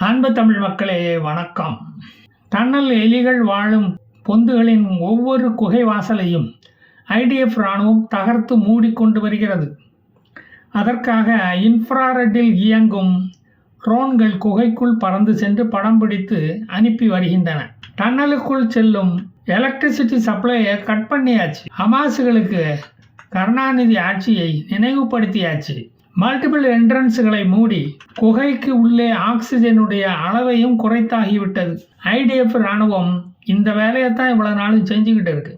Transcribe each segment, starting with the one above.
அன்பு தமிழ் மக்களே வணக்கம். டன்னல் எலிகள் வாழும் பொந்துகளின் ஒவ்வொரு குகை வாசலையும் ஐடிஎஃப் இராணுவம் தகர்த்து மூடிக்கொண்டு வருகிறது. அதற்காக இன்ஃப்ராரெட்டில் இயங்கும் ட்ரோன்கள் குகைக்குள் பறந்து சென்று படம் பிடித்து அனுப்பி வருகின்றன. டன்னலுக்குள் செல்லும் எலக்ட்ரிசிட்டி சப்ளையை கட் பண்ணியாச்சு. அமாசுகளுக்கு கருணாநிதி ஆட்சியை நினைவுபடுத்தியாச்சு. மல்டிபிள் என்ட்ரன்ஸுகளை மூடி குகைக்கு உள்ளே ஆக்சிஜனுடைய அளவையும் குறைத்தாகிவிட்டது. ஐடிஎஃப் இராணுவம் இந்த வேலையை தான் இவ்வளோ நாளும் செஞ்சுக்கிட்டு இருக்கு.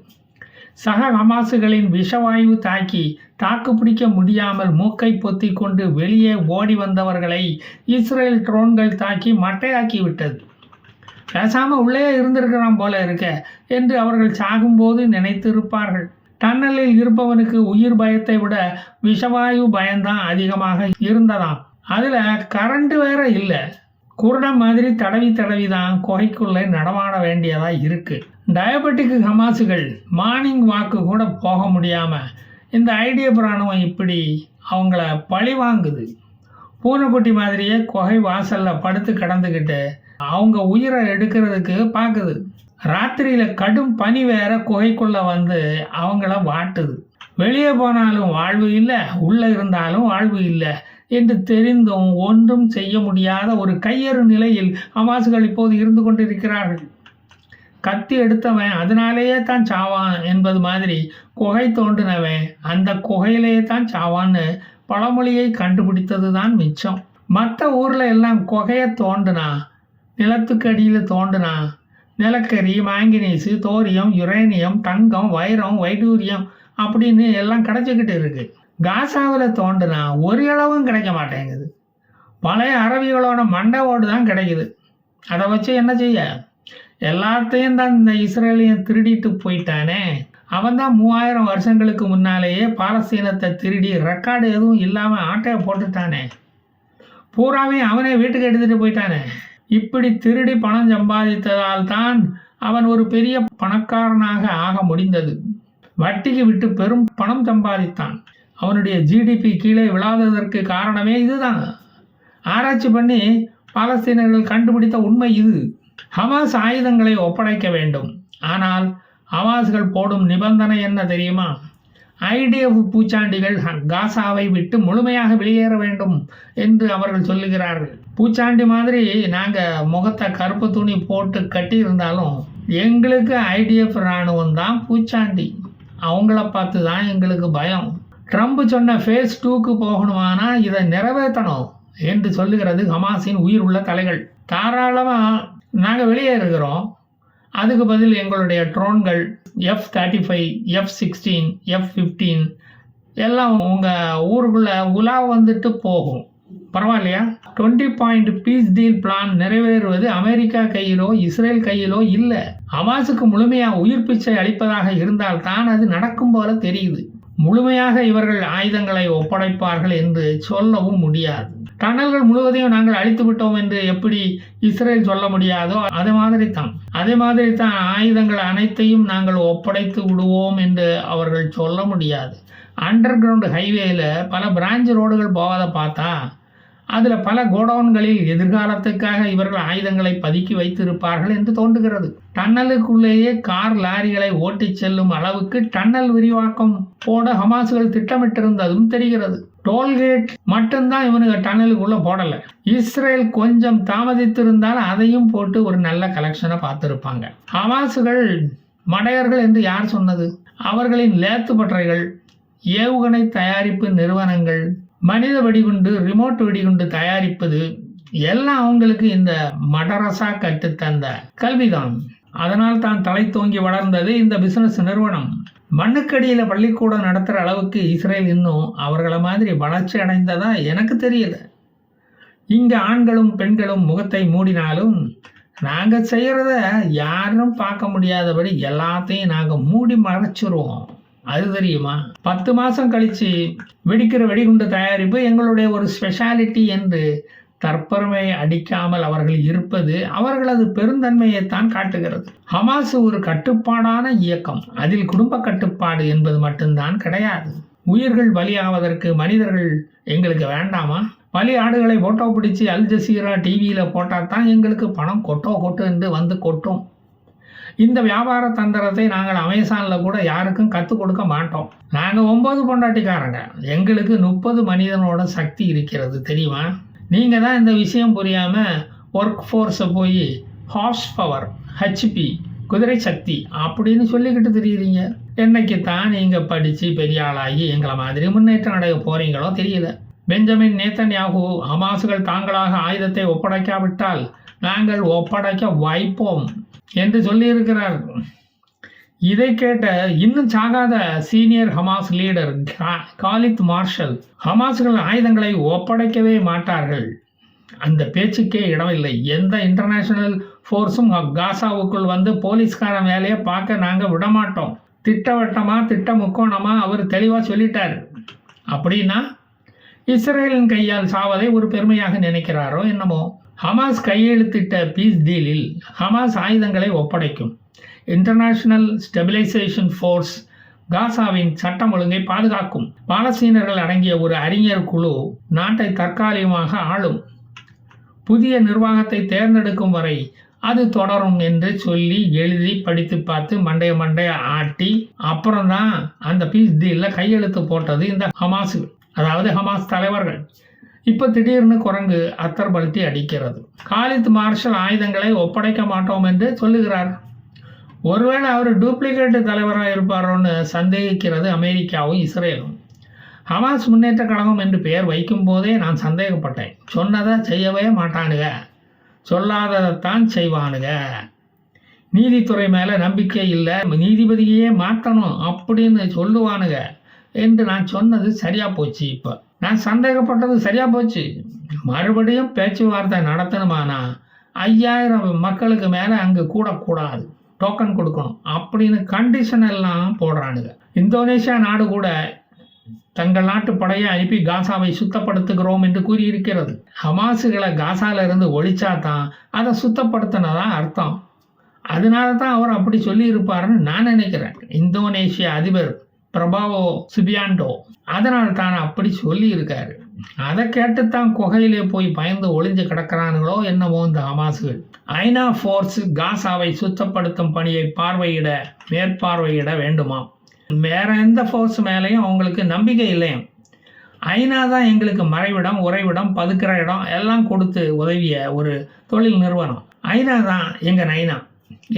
சக ஹமாசுகளின் விஷவாயு தாக்கி தாக்கு பிடிக்க முடியாமல் மூக்கை பொத்தி கொண்டு வெளியே ஓடி வந்தவர்களை இஸ்ரேல் ட்ரோன்கள் தாக்கி மட்டையாக்கி விட்டது பேசாமல் உள்ளே இருந்திருக்கிறான் போல இருக்க என்று அவர்கள் சாகும்போது நினைத்திருப்பார்கள். டன்னலில் இருப்பவனுக்கு உயிர் பயத்தை விட விஷவாயு பயம்தான் அதிகமாக இருந்ததாம். அதில் கரண்ட் வேற இல்லை. குருடம் மாதிரி தடவி தடவி தான் குகைக்குள்ளே நடமாட வேண்டியதாக இருக்குது டயபெட்டிக் ஹமாசுகள் மார்னிங் வாக்கு கூட போக முடியாமல் இந்த ஐடிய பிராணுவம் இப்படி அவங்கள பழி வாங்குது. பூனைக்குட்டி மாதிரியே குகை வாசலில் படுத்து கிடந்துக்கிட்டு அவங்க உயிரை எடுக்கிறதுக்கு பார்க்குது ராத்திரியில் கடும் பனி வேற குகைக்குள்ளே வந்து அவங்கள வாட்டுது. வெளியே போனாலும் வாழ்வு இல்லை உள்ளே இருந்தாலும் வாழ்வு இல்லை என்று தெரிந்தும் ஒன்றும் செய்ய முடியாத ஒரு கையறு நிலையில் அமாசுகள் இப்போது இருந்து கொண்டிருக்கிறார்கள். கத்தி எடுத்தவன் அதனாலேயே தான் சாவான் என்பது மாதிரி குகை தோண்டினவன் அந்த குகையிலேயே தான் சாவான்னு பழமொழியை கண்டுபிடித்தது தான் மிச்சம். மற்ற ஊரில் எல்லாம் குகையை தோண்டுனா நிலத்துக்கு அடியில் தோண்டுனா நிலக்கரி மாங்கனீஸு தோரியம் யுரேனியம் தங்கம் வைரம் வைடூரியம் அப்படின்னு எல்லாம் கிடைச்சிக்கிட்டு இருக்கு. காசாவில் தோண்டுனா ஒரு அளவும் கிடைக்க மாட்டேங்குது. பழைய அரபிகளோட மண்டை ஓடு தான் கிடைக்குது. அதை வச்சு என்ன செய்ய? எல்லாத்தையும் தான் இந்த இஸ்ரேலியன் திருடிட்டு போயிட்டானே. அவன் தான் மூவாயிரம் வருஷங்களுக்கு முன்னாலேயே பாலஸ்தீனத்தை திருடி ரெக்கார்டு எதுவும் இல்லாமல் ஆட்டையை போட்டுட்டானே. பூராவே அவனே வீட்டுக்கு எடுத்துகிட்டு போயிட்டானே. இப்படி திருடி பணம் சம்பாதித்ததால் தான் அவன் ஒரு பெரிய பணக்காரனாக ஆக முடிந்தது. வட்டிக்கு விட்டு பெரும் பணம் சம்பாதித்தான். அவனுடைய ஜிடிபி கீழே விழாததற்கு காரணமே இதுதான். ஆராய்ச்சி பண்ணி பாலஸ்தீனர்கள் கண்டுபிடித்த உண்மை இது. ஹமாஸ் ஆயுதங்களை ஒப்படைக்க வேண்டும். ஆனால் ஹமாஸ்கள் போடும் நிபந்தனை என்ன தெரியுமா? ஐடிஎஃப் பூச்சாண்டிகள் ஹ- காசாவை விட்டு முழுமையாக வெளியேற வேண்டும் என்று அவர்கள் சொல்லுகிறார்கள். பூச்சாண்டி மாதிரி நாங்கள் முகத்தை கருப்பு துணி போட்டு கட்டியிருந்தாலும் எங்களுக்கு ஐடிஎஃப் இராணுவம் தான் பூச்சாண்டி. அவங்கள பார்த்து தான் எங்களுக்கு பயம். ட்ரம்ப் சொன்ன ஃபேஸ் டூக்கு போகணுமானா இதை நிறைவேற்றணும் என்று சொல்லுகிறது ஹமாஸின் உயிர் உள்ள தலைகள். தாராளமாக நாங்கள் வெளியே இருக்கிறோம். அதுக்கு பதில் எங்களுடைய ட்ரோன்கள் F thirty five F sixteen F fifteen எல்லாம் உங்கள் ஊருக்குள்ளே உலா வந்துட்டு போகும். பரவாயில்லையா? Twenty point peace deal plan நிறைவேறுவது அமெரிக்கா கையிலோ இஸ்ரேல் கையிலோ இல்லை. அவாசுக்கு முழுமையாக உயிர் பிச்சை அளிப்பதாக இருந்தால் தான் அது நடக்கும் போல தெரியுது. முழுமையாக இவர்கள் ஆயுதங்களை ஒப்படைப்பார்கள் என்று சொல்லவும் முடியாது. டனல்கள் முழுவதையும் நாங்கள் அழித்து விட்டோம் என்று எப்படி இஸ்ரேல் சொல்ல முடியாதோ அதே மாதிரி தான் அதே மாதிரி தான் ஆயுதங்கள் அனைத்தையும் நாங்கள் ஒப்படைத்து விடுவோம் என்று அவர்கள் சொல்ல முடியாது. அண்டர் கிரவுண்ட் ஹைவேல பல பிரான்ச் ரோடுகள் போவதை பார்த்தா அதில் பல கோடவுன்களில் எதிர்காலத்துக்காக இவர்கள் ஆயுதங்களை பதுக்கி வைத்திருப்பார்கள் என்று தோன்றுகிறது. டன்னலுக்குள்ளேயே கார் லாரிகளை ஓட்டிச் செல்லும் அளவுக்கு டன்னல் விரிவாக்கம் போட ஹமாசுகள் திட்டமிட்டிருந்ததும் தெரிகிறது. டோல்கேட் மட்டும்தான் இவனுங்க டன்னலுக்குள்ள போடல. இஸ்ரேல் கொஞ்சம் தாமதித்திருந்தால் அதையும் போட்டு ஒரு நல்ல கலெக்ஷனை பார்த்துருப்பாங்க. ஹமாசுகள் மடையர்கள் என்று யார் சொன்னது? அவர்களின் லேத்து பற்றைகள் ஏவுகணை தயாரிப்பு நிறுவனங்கள் மனித வெடிகுண்டு ரிமோட் வெடிகுண்டு தயாரிப்பது எல்லாம் அவங்களுக்கு இந்த மடரசா கற்றுத்தந்த கல்விதான். அதனால் தான் தலை தோங்கி வளர்ந்தது இந்த பிசினஸ் நிறுவனம். மண்ணுக்கடியில் பள்ளிக்கூடம் நடத்துகிற அளவுக்கு இஸ்ரேல் இன்னும் அவர்களை மாதிரி வளர்ச்சி அடைந்ததா எனக்கு தெரியல. இங்கே ஆண்களும் பெண்களும் முகத்தை மூடினாலும் நாங்கள் செய்கிறத யாரும் பார்க்க முடியாதபடி எல்லாத்தையும் நாங்கள் மூடி மறைச்சிருவோம். அது தெரியுமா? பத்து மாதம் கழித்து வெடிக்கிற வெடிகுண்டு தயாரிப்பு எங்களுடைய ஒரு ஸ்பெஷாலிட்டி என்று தற்பெருமை அடிக்காமல் அவர்கள் இருப்பது அவர்களது பெருந்தன்மையைத்தான் காட்டுகிறது. ஹமாஸ் ஒரு கட்டுப்பாடான இயக்கம். அதில் குடும்ப கட்டுப்பாடு என்பது மட்டும்தான் கிடையாது. உயிர்கள் பலியாவதற்கு மனிதர்கள் எங்களுக்கு வேண்டாமா? பலி ஆடுகளை ஃபோட்டோ பிடிச்சி அல் ஜசீரா டிவியில் போட்டால் தான் எங்களுக்கு பணம் கொட்டோ கொட்டுன்னு வந்து கொட்டும். இந்த வியாபார தந்திரத்தை நாங்கள் அமேசானில் கூட யாருக்கும் கற்றுக் கொடுக்க மாட்டோம். நாங்கள் ஒம்பது பொண்டாட்டிக்காரங்க. எங்களுக்கு முப்பது மனிதனோட சக்தி இருக்கிறது தெரியுமா? நீங்கள் தான் இந்த விஷயம் புரியாமல் ஒர்க் ஃபோர்ஸை போய் ஹார்ஸ் பவர் ஹெச்பி குதிரை சக்தி அப்படின்னு சொல்லிக்கிட்டு தெரியுறீங்க. என்னைக்கு தான் நீங்கள் படித்து பெரிய ஆளாகி எங்களை மாதிரி முன்னேற்றம் அடைய போகிறீங்களோ தெரியல. பெஞ்சமின் நேத்தன்யாகு அமாசுகள் தாங்களாக ஆயுதத்தை ஒப்படைக்காவிட்டால் நாங்கள் ஒப்படைக்க வைப்போம் என்று சொல்லியிருக்கிறார். இதை கேட்ட இன்னும் சாகாத சீனியர் ஹமாஸ் லீடர் கா- காலித் மார்ஷல் ஹமாஸ்கள் ஆயுதங்களை ஒப்படைக்கவே மாட்டார்கள். அந்த பேச்சுக்கே இடமில்லை. எந்த இன்டர்நேஷனல் ஃபோர்ஸும் காசாவுக்குள் வந்து போலீஸ்காரன் வேலையை பார்க்க நாங்கள் விடமாட்டோம். திட்டவட்டமாக திட்ட முக்கோணமாக அவர் தெளிவாக சொல்லிட்டார். அப்படின்னா இஸ்ரேலின் கையால் சாவதை ஒரு பெருமையாக நினைக்கிறாரோ என்னமோ? ஹமாஸ் கையெழுத்திட்ட பீஸ் டீலில் ஹமாஸ் ஆயுதங்களை ஒப்படைக்கும். இன்டர்நேஷனல் ஸ்டெபிலைசேஷன் ஃபோர்ஸ் காசாவின் சட்டம் ஒழுங்கை பாதுகாக்கும். பாலஸ்தீனர்கள் அடங்கிய ஒரு அறிஞர் குழு நாட்டை தற்காலிகமாக ஆளும். புதிய நிர்வாகத்தை தேர்ந்தெடுக்கும் வரை அது தொடரும் என்று சொல்லி எழுதி படித்து பார்த்து மண்டைய மண்டைய ஆட்டி அப்புறம்தான் அந்த பீஸ் டீலில் கையெழுத்து போட்டது இந்த ஹமாஸ் அதாவது ஹமாஸ் தலைவர்கள். இப்போ திடீர்னு குரங்கு அத்தர் பல்ட்டி அடிக்கிறது. காலித் மார்ஷல் ஆயுதங்களை ஒப்படைக்க மாட்டோம் என்று சொல்லுகிறார். ஒருவேளை அவர் டூப்ளிகேட் தலைவராக இருப்பாரோன்னு சந்தேகிக்கிறது அமெரிக்காவும் இஸ்ரேலும். ஹமாஸ் முன்னேற்ற கழகம் என்று பெயர் வைக்கும் போதே நான் சந்தேகப்பட்டேன். சொன்னதை செய்யவே மாட்டானுங்க சொல்லாததைத்தான் செய்வானுங்க நீதித்துறை மேலே நம்பிக்கை இல்லை. நீதிபதியே மாற்றணும் அப்படின்னு சொல்லுவானுங்க என்று நான் சொன்னது சரியாக போச்சு இப்போ. நான் சந்தேகப்பட்டது சரியாக போச்சு. மறுபடியும் பேச்சுவார்த்தை நடத்தணுமானா? ஐயாயிரம் மக்களுக்கு மேலே அங்கே கூடக்கூடாது. டோக்கன் கொடுக்கணும். அப்படின்னு கண்டிஷன் எல்லாம் போடுறானுங்க. இந்தோனேஷியா நாடு கூட தங்கள் நாட்டு படையை அனுப்பி காசாவை சுத்தப்படுத்துகிறோம் என்று கூறியிருக்கிறது. ஹமாசுகளை காசால இருந்து ஒழிச்சா தான் அதை சுத்தப்படுத்தினதா அர்த்தம். அதனால தான் அவர் அப்படி சொல்லியிருப்பாருன்னு நான் நினைக்கிறேன். இந்தோனேஷிய அதிபர் பிரபாவோ சிபியாண்டோ. அதனால் தான் அப்படி சொல்லியிருக்காரு. அதை கேட்டுத்தான் குகையிலே போய் பயந்து ஒளிஞ்சு கிடக்கிறானுங்களோ என்னவோ இந்த ஹமாசுகள் ஐநா ஃபோர்ஸ் காசாவை சுத்தப்படுத்தும் பணியை பார்வையிட மேற்பார்வையிட வேண்டுமாம். வேற எந்த ஃபோர்ஸ் மேலேயும் அவங்களுக்கு நம்பிக்கை இல்லையாம். ஐநா தான் எங்களுக்கு மறைவிடம் உறைவிடம் பதுக்கிற இடம் எல்லாம் கொடுத்து உதவிய ஒரு தொழில் நிறுவனம். ஐநா தான் எங்கள் நைனா.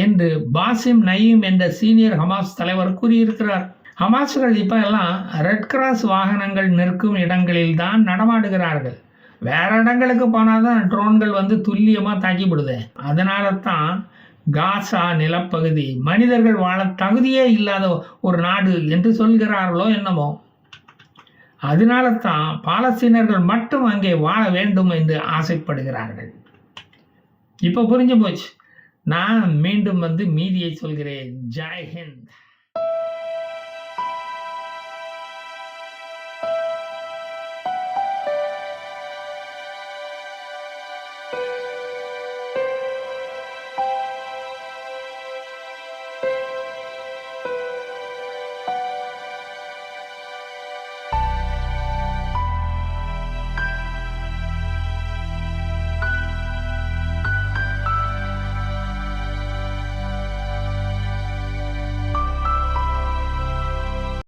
என்று பாசிம் நயீம் என்ற சீனியர் ஹமாஸ் தலைவர் கூறியிருக்கிறார். ஹமாஸ்கள் இப்போ எல்லாம் ரெட் கிராஸ் வாகனங்கள் நிற்கும் இடங்களில் தான் நடமாடுகிறார்கள். வேற இடங்களுக்கு போனால் தான் ட்ரோன்கள் வந்து துல்லியமாக தாக்கிவிடுது. அதனால தான் காசா நிலப்பகுதி மனிதர்கள் வாழ தகுதியே இல்லாத ஒரு நாடு என்று சொல்கிறார்களோ என்னமோ. அதனால தான் பாலஸ்தீனர்கள் மட்டும் அங்கே வாழ வேண்டும் என்று ஆசைப்படுகிறார்கள். இப்போ புரிஞ்சு போச்சு. நான் மீண்டும் வந்து மீதியை சொல்கிறேன். ஜெய்ஹிந்த்